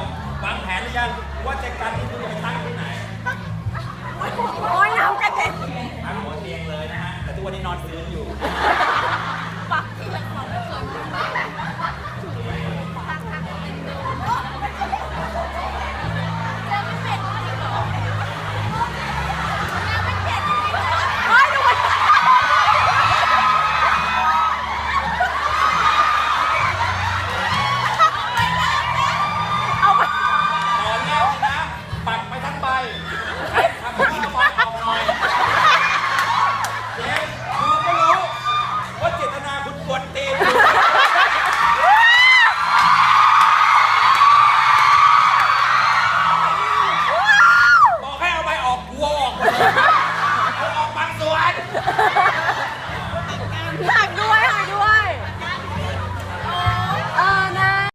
นวางแผนหรือยังว่าจะการที่คุณจะไปตั้งที่ไหนโอ้ยหนาวกระเด็ตั้งหัวเตียงเลยนะฮะแต่ทุกวันนี้นอนพื้นอยู่